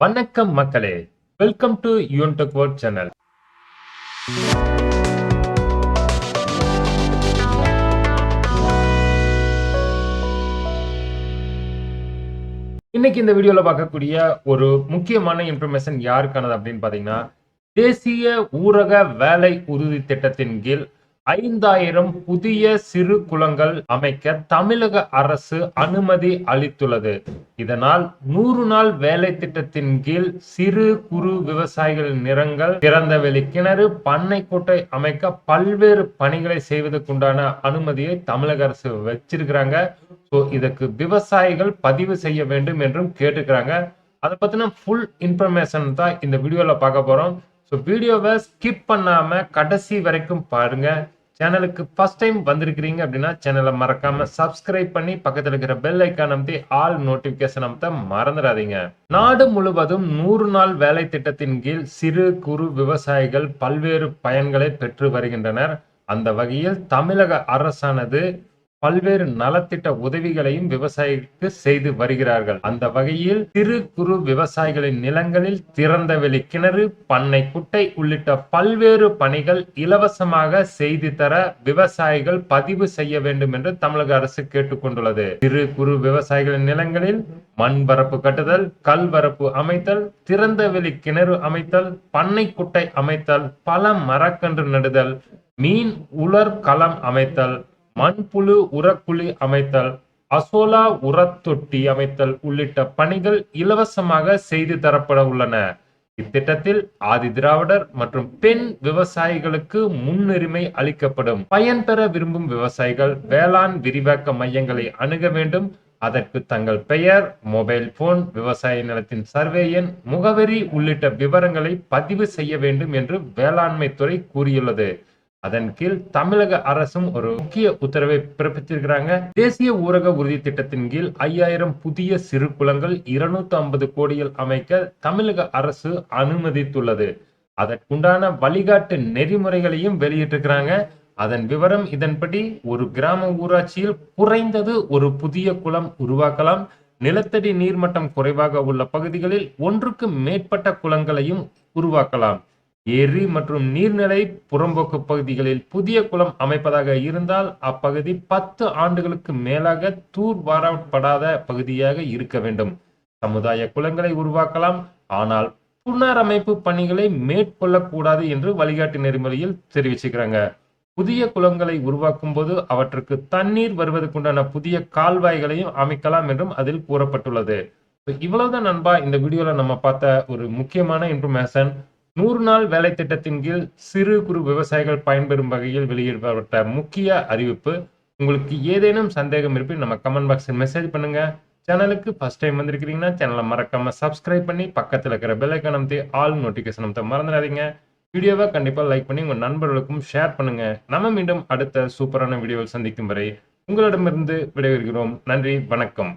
வணக்கம் மக்களே. Welcome to யூன்டெக் வேர்ட் சேனல் இன்னைக்கு இந்த வீடியோல பார்க்கக்கூடிய ஒரு முக்கியமான இன்ஃபர்மேஷன் யாருக்கானது அப்படின்னு பாத்தீங்கன்னா தேசிய ஊரக வேலை உறுதி திட்டத்தின் கீழ் ஐந்தாயிரம் புதிய சிறு குளங்கள் அமைக்க தமிழக அரசு அனுமதி அளித்துள்ளது. இதனால் நூறு நாள் வேலை திட்டத்தின் கீழ் சிறு குறு விவசாயிகளின் நிறங்கள் திறந்தவெளி கிணறு பண்ணைக்கோட்டை அமைக்க பல்வேறு பணிகளை செய்வதற்குண்டான அனுமதியை தமிழக அரசு வச்சிருக்கிறாங்க. ஸோ விவசாயிகள் பதிவு செய்ய வேண்டும் என்றும் கேட்டுக்கிறாங்க. அதை பத்தின ஃபுல் இன்ஃபர்மேஷன் தான் இந்த வீடியோல பார்க்க போறோம். ஸோ வீடியோவை ஸ்கிப் பண்ணாம கடைசி வரைக்கும் பாருங்க. சேனலுக்கு ஃபர்ஸ்ட் டைம் வந்திருக்கிறீங்க அப்படின்னா சேனலை மறக்காம சப்ஸ்கிரைப் பண்ணி பக்கத்தில் இருக்கிற பெல் ஐக்கான் அமைத்து ஆல் நோட்டிஃபிகேஷன் அமைத்த மறந்துடாதீங்க. நாடு முழுவதும் நூறு நாள் வேலை திட்டத்தின் கீழ் சிறு குறு விவசாயிகள் பல்வேறு பயன்களை பெற்று வருகின்றனர். அந்த வகையில் தமிழக அரசானது பல்வேறு நலத்திட்ட உதவிகளையும் விவசாயிகளுக்கு செய்து வருகிறார்கள். அந்த வகையில் சிறு குறு விவசாயிகளின் நிலங்களில் திறந்தவெளி கிணறு பண்ணை குட்டை உள்ளிட்ட பல்வேறு பணிகள் இலவசமாக செய்து தர விவசாயிகள் பதிவு செய்ய வேண்டும் என்று தமிழக அரசு கேட்டுக்கொண்டுள்ளது சிறு குறு விவசாயிகளின் நிலங்களில் மண் வரப்பு கட்டுதல் கல் வரப்பு அமைத்தல் திறந்தவெளி கிணறு அமைத்தல் பண்ணை குட்டை அமைத்தல் பல மரக்கன்று நடுதல் மீன் உலர் களம் அமைத்தல் மண்புழு உரக்குழி அமைத்தல் அசோலா உரத்தொட்டி அமைத்தல் உள்ளிட்ட பணிகள் இலவசமாக செய்து தரப்பட உள்ளன. இத்திட்டத்தில் ஆதி திராவிடர் மற்றும் பெண் விவசாயிகளுக்கு முன்னுரிமை அளிக்கப்படும். பயன்பெற விரும்பும் விவசாயிகள் வேளாண் விரிவாக்க மையங்களை அணுக வேண்டும். அதற்கு தங்கள் பெயர் மொபைல் போன் விவசாய நிலத்தின் சர்வே எண் முகவரி உள்ளிட்ட விவரங்களை பதிவு செய்ய வேண்டும் என்று வேளாண்மை துறை கூறியுள்ளது. அதன் கீழ் தமிழக அரசும் ஒரு முக்கிய உத்தரவை பிறப்பித்திருக்கிறாங்க. தேசிய ஊரக உறுதி திட்டத்தின் கீழ் ஐயாயிரம் புதிய சிறு குளங்கள் இருநூத்தி ஐம்பது கோடியில் அமைக்க தமிழக அரசு அனுமதித்துள்ளது. அதற்குண்டான வழிகாட்டு நெறிமுறைகளையும் வெளியிட்டிருக்கிறாங்க. அதன் விவரம் இதன்படி ஒரு கிராம ஊராட்சியில் குறைந்தது ஒரு புதிய குளம் உருவாக்கலாம். நிலத்தடி நீர்மட்டம் குறைவாக உள்ள பகுதிகளில் ஒன்றுக்கு மேற்பட்ட குளங்களையும் உருவாக்கலாம். ஏரி மற்றும் நீர்நிலை புறம்போக்கு பகுதிகளில் புதிய குளம் அமைப்பதாக இருந்தால் அப்பகுதி பத்து ஆண்டுகளுக்கு மேலாக தூர் வாரப்படாத பகுதியாக இருக்க வேண்டும். சமுதாய குளங்களை உருவாக்கலாம். ஆனால் புனரமைப்பு பணிகளை மேற்கொள்ளக்கூடாது என்று வழிகாட்டு நெறிமுறையில் தெரிவிச்சுக்கிறாங்க. புதிய குளங்களை உருவாக்கும் போது அவற்றுக்கு தண்ணீர் வருவதற்குண்டான புதிய கால்வாய்களையும் அமைக்கலாம் என்றும் அதில் கூறப்பட்டுள்ளது. இவ்வளவுதான் நண்பா இந்த வீடியோல நம்ம பார்த்த ஒரு முக்கியமான இன்ஃபர்மேஷன் நூறு நாள் வேலை திட்டத்தின் கீழ் சிறு குறு விவசாயிகள் பயன்பெறும் வகையில் வெளியிடப்பட்ட முக்கிய அறிவிப்பு. உங்களுக்கு ஏதேனும் சந்தேகம் இருப்பின் நம்ம கமெண்ட் பாக்ஸில் மெசேஜ் பண்ணுங்க. சேனலுக்கு ஃபர்ஸ்ட் டைம் வந்திருக்கிறீங்கன்னா சேனலை மறக்காம சப்ஸ்கிரைப் பண்ணி பக்கத்தில் இருக்கிற பெல் ஐக்கான் அமைத்து ஆல் நோட்டிஃபிகேஷன் அமைத்த மறந்துடாதீங்க. வீடியோவை கண்டிப்பாக லைக் பண்ணி உங்கள் நண்பர்களுக்கும் ஷேர் பண்ணுங்க. நம்ம மீண்டும் அடுத்த சூப்பரான வீடியோவில் சந்திக்கும் வரை உங்களிடமிருந்து விடைபெறுகிறோம். நன்றி வணக்கம்.